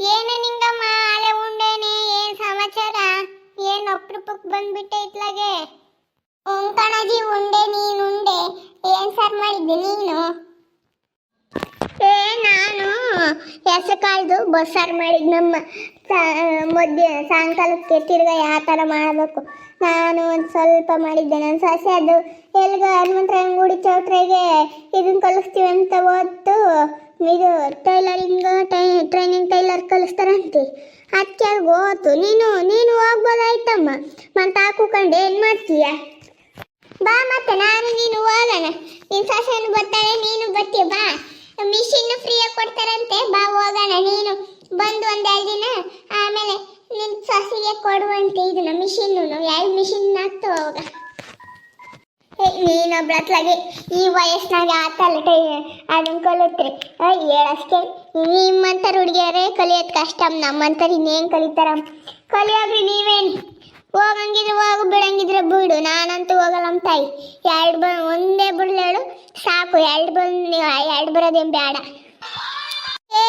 ಏನೇ ನಿಂಗಮ್ಮ ಆಳೆ ಉಂಡೇನೆ? ಏನ್ ಸಮಾಚಾರ? ಏನು ಅಪ್ರೂಪಕ್ ಬಂದ್ಬಿಟ್ಟೆ ಇತ್ಲಾಗೆ? ಕಣಜಿ ಉಂಡೆ, ನೀನು ಉಂಡೆ. ಏನ್ ಸರ್ ಮಾಡಿದ್ದೆ ನೀನು? ಏ, ನಾನು ಹೆಸಕಾಳ್ದು ಬಸ್ಸಾರು ಮಾಡಿದ್ನಮ್ಮ ಮಧ್ಯ ಸಾಯಂಕಾಲಕ್ಕೆ ತಿರ್ಗಾ ಯಾವ ಥರ ಮಾಡಬೇಕು. ನಾನು ಒಂದು ಸ್ವಲ್ಪ ಮಾಡಿದ್ದೆ. ನನ್ನ ಸೊಸೆ ಅದು ಎಲ್ಗ ಹನುಮಂತ್ರ ಗುಡಿ ಚೌಟ್ರಿಗೆ ಇದನ್ನ ಕಲಿಸ್ತೀವಿ ಅಂತ ಓದ್ತು. ಇದು ಟೈಲರಿಂಗ್ ಕಲಿಸ್ತಾರಂತೆ. ಅದಕ್ಕೆ ಓತು ನೀನು ನೀನು ಹೋಗ್ಬೋದಾಯ್ತಮ್ಮ ಮತ್ತೆ ಹಾಕುಕೊಂಡು ಏನು ಮಾಡ್ತೀಯ? ಬಾ ಮತ್ತೆ, ನಾನು ನೀನು ಹೋಗೋಣ. ನಿನ್ ಸೊಸೆನು ಬರ್ತಾಳೆ, ನೀನು ಬರ್ತೀಯ? ಬಾ. ಮಿಷಿನ್ ಫ್ರೀಯಾಗಿ ಕೊಡ್ತಾರಂತೆ. ಬಾ, ಹೋಗೋಣ. ನೀನು ಬಂದು ಒಂದೆರಡು ದಿನ, ಆಮೇಲೆ ನಿನ್ ಸೊಸೆಗೆ ಕೊಡುವಂತೆ ಇದನ್ನ ಮಿಷಿನ್ನು ಯಾವ ಮಿಷಿನ್ ಹಾಕ್ತು ಅವಾಗ. ನೀನೊಬ್ಳತ್ಲಾಗೆ ಈ ವಯಸ್ಸಿನಾಗ ಆತಲ್ಲ ಅದನ್ನ ಕಲಿತ್ರಿ ಹೇಳಷ್ಟೇ. ನಿಮ್ಮಂಥರ ಹುಡುಗಿಯರೇ ಕಲಿಯೋದು ಕಷ್ಟ ನಮ್ಮಂತರ ಇನ್ನೇನ್ ಕಲಿತಾರ? ಕಲಿಯೋಗ್ರಿ ನೀವೇನ್? ಹೋಗಂಗಿದ್ರೆ ಹೋಗು, ಬಿಡಂಗಿದ್ರೆ ಬಿಡು. ನಾನಂತೂ ಹೋಗಲ್ಲ ನಮ್ಮ ತಾಯಿ. ಎರಡು ಬ, ಒಂದೇ ಬಿಡ್ಲೇಳು ಸಾಕು. ಎರಡು ಬಂದು ಎರಡು ಬರೋದೇನು ಬೇಡ ಏ,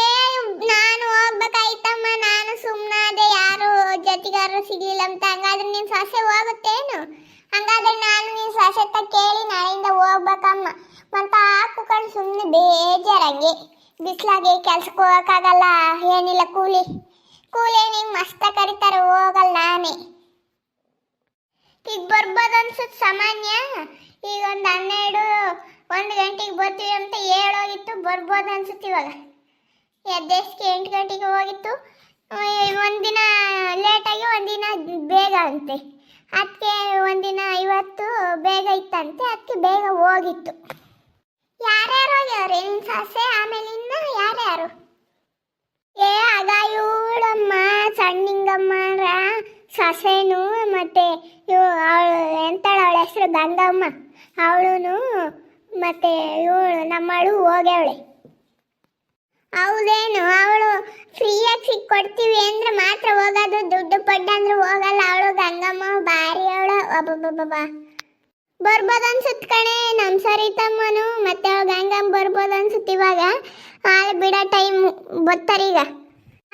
ನಾನು ಹೋಗ್ಬೇಕಾಯ್ತಮ್ಮ. ನಾನು ಸುಮ್ಮನಾದೆ ಯಾರು ಜೊತೆಗಾರರು ಸಿಗ್ಲಿಲ್ಲ ಅಂತ ಹಂಗಾದ್ರೆ ನಿನ್ ಸೊಸೆ ಹೋಗುತ್ತೇನು? ಹಂಗಾದ್ರೆ ನಾನು ನಿನ್ ಸೊಸೆ ತ ಕೇಳಿ ನಾಳೆಯಿಂದ ಹೋಗ್ಬೇಕಮ್ಮ. ಮತ್ತ ಹಾಕೊಂಡು ಸುಮ್ಮನೆ ಬೇಜಾರಂಗೆ. ಬಿಸ್ಲಾಗೆ ಕೆಲ್ಸಕ್ಕೆ ಹೋಗೋಕ್ಕಾಗಲ್ಲ, ಏನಿಲ್ಲ ಕೂಲಿ. ಕೂಲಿ ನಿಂಗೆ ಮಸ್ತ ಕರಿತಾರೆ, ಹೋಗಲ್ಲ ನಾನೇ. ಈಗ ಬರ್ಬೋದು ಅನ್ಸುತ್ತೆ ಸಾಮಾನ್ಯ. ಈಗ ಒಂದು ಹನ್ನೆರಡು, ಒಂದು ಗಂಟೆಗೆ ಬರ್ತೀವಿ ಅಂತ ಹೇಳೋಗಿತ್ತು, ಬರ್ಬೋದು ಅನ್ಸುತ್ತೆ ಇವಾಗ. ಎದ್ದೇಸ್ಗೆ ಎಂಟು ಗಂಟೆಗೆ ಹೋಗಿತ್ತು. ಒಂದಿನ ಲೇಟಾಗಿ ಒಂದಿನ ಬೇಗ ಅಂತೆ. ಅದಕ್ಕೆ ಒಂದಿನ ಇವತ್ತು ಇತ್ತಂತೆ ಅದಕ್ಕೆ ಬೇಗ ಹೋಗಿತ್ತು. ಯಾರ್ಯಾರು ಹೋಗ್ಯವ್ರೆ ನಿನ್ನ ಸಾಸೆ, ಆಮೇಲೆ ಇನ್ನ ಯಾರ್ಯಾರು? ಏ ಆಗ ಇವಳಮ್ಮ ಸಣ್ಣಿಂಗಮ್ಮರ ಸೊಸೆನು ಮತ್ತೆ ಇವು ಅವಳು ಎಂತಾಳ ಅವಳ ಹೆಸರು? ಗಂಗಮ್ಮ. ಅವಳು ಮತ್ತೆ ಇವಳು ನಮ್ಮಳು ಹೋಗ್ಯವಳೆ. ಹೌದೇನು? ಅವಳು ಫ್ರೀಯಾಗಿ ಸಿಕ್ ಕೊಡ್ತೀವಿ ಅಂದ್ರೆ ಮಾತ್ರ ಹೋಗೋದು. ದುಡ್ಡು ಪಡ್ಡ ಅಂದ್ರೆ ಹೋಗಲ್ಲ. ಅವಳು ಗಂಗಮ್ಮ ಬಾರಿ ಅವಳು. ಅಬ್ಬಬ್ಬಬ್ಬ ಬರ್ಬೋದು ಅನ್ಸುತ್ತೆ ಕಣೆ ನಮ್ಮ ಸರಿತಮ್ಮನು ಮತ್ತೆ ಅವಾಗ ಗಂಗಮ್ಮ ಬರ್ಬೋದು ಅನ್ಸುತ್ತೆ ಇವಾಗ. ಹಾಲು ಬಿಡೋ ಟೈಮ್ ಬರ್ತಾರೀಗ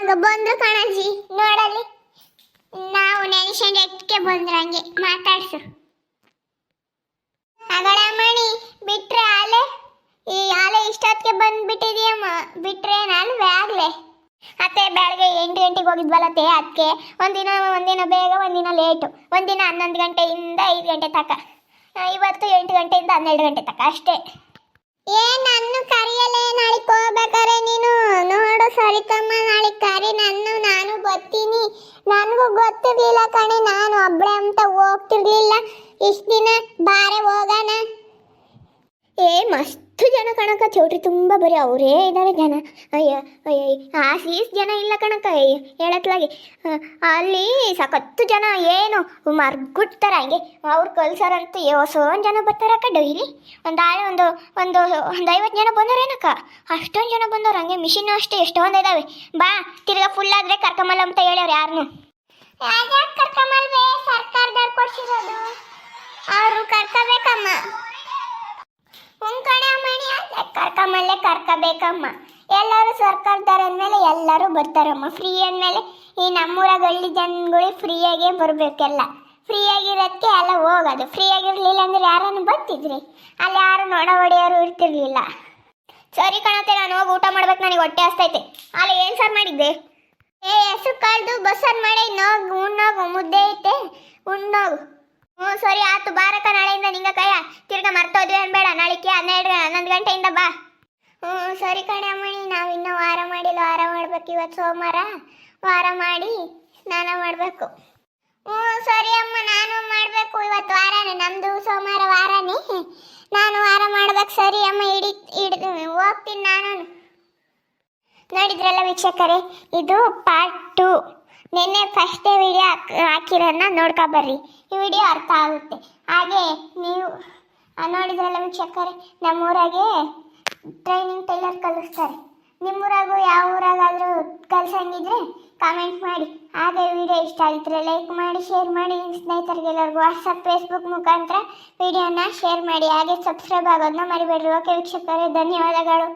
ಆಗ ಬಂದ್ರು ಕಣಜಿ ನೋಡಲಿ ನಾವು ನೆನ್ಸ್ಕೊಂಡು ಎಟ್ಕೆ ಬಂದ್ರು ಹಂಗೆ, ಮಾತಾಡ್ಸು. ಅಗಳ ಮಣಿ, ಬಿಟ್ರೆ ಆಲೆ? ಈ ಆಲೆ ಇಷ್ಟೊತ್ತಿಗೆ ಬಂದ್ಬಿಟ್ಟಿದೀಯಮ್ಮ, ಬಿಟ್ರೆ ನಾನು ಆಗ್ಲೆ ಅತ್ತೆ, ಬೆಳಗ್ಗೆ ಎಂಟು ಗಂಟೆಗೆ ಹೋಗಿದ್ವಲ್ಲತ್ತೆ ಅದಕ್ಕೆ ಒಂದಿನ ಒಂದಿನ ಬೇಗ, ಒಂದಿನ ಲೇಟು. ಒಂದಿನ ಹನ್ನೊಂದು ಗಂಟೆಯಿಂದ ಐದು ಗಂಟೆ ತನಕ ಇವತ್ತು ಎಂಟು ಗಂಟೆಯಿಂದ ಹನ್ನೆರಡು ಗಂಟೆ ತನಕ ಅಷ್ಟೇ. ಏ ನನ್ನ ಕರಿಯಲೇ ನಾಳೆ ಹೋಗ್ಬೇಕಾರೆ ನೀನು? ನೋಡು ಸರಿತಮ್ಮ ನಾಳೆ ಕರಿ ನನ್ನ ನಾನು ಬರ್ತೀನಿ. ನನಗೂ ಗೊತ್ತಿರ್ಲಿಲ್ಲ ಕಣೆ ನಾನು ಒಬ್ಳೆ ಅಂತ ಹೋಗ್ತಿರ್ಲಿಲ್ಲ. ಇಷ್ಟು ದಿನ ಬಾರೆ ಹೋಗೋಣ. ಏ ಮಸ್ತ್. ಜನ ಕಣಕ ಚೌಟ್ರಿ ತುಂಬ ಬರೀ ಅವರೇ ಇದ್ದಾರೆ ಜನ. ಅಯ್ಯ ಅಯ್ಯ ಆ ಸೀಸ್ ಜನ ಇಲ್ಲ ಕಣಕ ಅಯ್ಯ ಅಲ್ಲಿ ಸಖತ್ತು ಜನ ಏನು ಮರ್ಗುಡ್ತಾರ ಹಂಗೆ. ಅವ್ರು ಕಲ್ಸಾರಂತೂ ಒಂದು ಜನ ಬರ್ತಾರಕ್ಕ ಡೈಲಿ. ಒಂದು ಆಳೆ ಒಂದು ಒಂದು ಒಂದು ಐವತ್ತು ಜನ ಬಂದವ್ರೇನಕ್ಕ ಅಷ್ಟೊಂದು ಜನ ಬಂದವ್ರು ಹಂಗೆ ಮಿಷಿನ್ ಅಷ್ಟೇ, ಎಷ್ಟೊಂದು ಇದಾವೆ. ಬಾ, ತಿರ್ಗಾ ಫುಲ್ ಆದ್ರೆ ಕರ್ಕೊಂಬಲ್ಲ ಅಂತ ಹೇಳ್ಯಾರ ಯಾರನ್ನು ಸರ್ಕಾರದವ್ರು ಕೊಡ್ಸಿರೋದು? ಅವರು ಕರ್ಕೋಬೇಕಮ್ಮ. ಕಣೆ ಮಣಿ ಅಂದ್ರೆ ಕರ್ಕಮಲ್ಲೇ ಕರ್ಕಬೇಕಮ್ಮ. ಎಲ್ಲರೂ ಸರ್ಕಾರದವ್ರ ಅಂದಮೇಲೆ ಎಲ್ಲರೂ ಬರ್ತಾರಮ್ಮ. ಫ್ರೀ ಅಂದಮೇಲೆ ಈ ನಮ್ಮೂರಾಗ ಹಳ್ಳಿ ಜನಗಳು ಫ್ರೀಯಾಗೇ ಬರಬೇಕೆಲ್ಲ. ಫ್ರೀಯಾಗಿರೋದಕ್ಕೆ ಎಲ್ಲ ಹೋಗೋದು. ಫ್ರೀಯಾಗಿರಲಿಲ್ಲ ಅಂದ್ರೆ ಯಾರನ್ನು ಬರ್ತಿದ್ರಿ? ಅಲ್ಲಿ ಯಾರು ನೋಡ ಹೊಡೆಯೋರು ಇರ್ತಿರ್ಲಿಲ್ಲ. ಸರಿ ಕಣತೆ, ನಾನು ಹೋಗಿ ಊಟ ಮಾಡ್ಬೇಕು. ನನಗೆ ಹೊಟ್ಟೆ ಹಸ್ತೈತೆ. ಅಲ್ಲಿ ಏನು ಸರ್ ಮಾಡಿದ್ದೆ? ಏ, ಹೆಸರು ಕಾಳ್ದು ಬಸ್ಸಾರು ಮಾಡಿ ನೋಗು ಉಣ್ಣೋಗು, ಮುದ್ದೆ ಐತೆ. ಉಣ್ಣೋಗು. ಹ್ಞೂ, ಸರಿ ಆತು ಬಾರಕ ನಾಳೆಯಿಂದ ನಿಂಗ ಕೈಯ ತಿರ್ಗ ಮರ್ತೋದ್ವಿ ಅನ್ಬೇಡ ನಾಳಿಕೆ ಹನ್ನೆರಡು, ಹನ್ನೊಂದು ಗಂಟೆಯಿಂದ ಬಾ. ಹ್ಞೂ, ಸರಿ ಕಣೆ ಅಮ್ಮಣಿ, ನಾವು ಇನ್ನೂ ವಾರ ಮಾಡಿಲ್ಲ, ವಾರ ಮಾಡ್ಬೇಕು ಇವತ್ತು ಸೋಮವಾರ. ವಾರ ಮಾಡಿ ಸ್ನಾನ ಮಾಡಬೇಕು. ಹ್ಞೂ, ಸರಿ ಅಮ್ಮ, ನಾನು ಮಾಡಬೇಕು ಇವತ್ತು ವಾರನೇ ನಮ್ಮದು ಸೋಮವಾರ ವಾರನೇ. ನಾನು ವಾರ ಮಾಡ್ಬೇಕು, ಸರಿ ಅಮ್ಮ ಹಿಡಿ ಹಿಡಿದು ಹೋಗ್ತೀನಿ ನಾನು ನೋಡಿದ್ರಲ್ಲ ವೀಕ್ಷಕರೇ, ಇದು ಪಾರ್ಟ್ ಟು ನಿನ್ನೆ ಫಸ್ಟೇ ವಿಡಿಯೋ ಹಾಕಿರೋದನ್ನ ನೋಡ್ಕೊಬರ್ರಿ ಈ ವಿಡಿಯೋ ಅರ್ಥ ಆಗುತ್ತೆ. ಹಾಗೆ ನೀವು ನೋಡಿದ್ರಲ್ಲ ವೀಕ್ಷಕರೇ, ನಮ್ಮೂರಾಗೆ ಟ್ರೈನಿಂಗ್ ಟೈಲರ್ ಕಲಿಸ್ತಾರೆ. ನಿಮ್ಮೂರಾಗೂ ಯಾವ ಊರಾಗಾದರೂ ಕಲ್ಸಂಗಿದ್ರೆ ಕಾಮೆಂಟ್ ಮಾಡಿ. ಹಾಗೆ ವಿಡಿಯೋ ಇಷ್ಟ ಆಗಿದ್ರೆ ಲೈಕ್ ಮಾಡಿ ಶೇರ್ ಮಾಡಿ, ನಿಮ್ಮ ಸ್ನೇಹಿತರಿಗೆ ಎಲ್ಲರಿಗೂ ವಾಟ್ಸಪ್ ಫೇಸ್ಬುಕ್ ಮುಖಾಂತರ ವಿಡಿಯೋನ ಶೇರ್ ಮಾಡಿ. ಹಾಗೆ ಸಬ್ಸ್ಕ್ರೈಬ್ ಆಗೋದನ್ನ ಮರಿಬೇಡ್ರಿ. ಓಕೆ ವೀಕ್ಷಕರೇ, ಧನ್ಯವಾದಗಳು.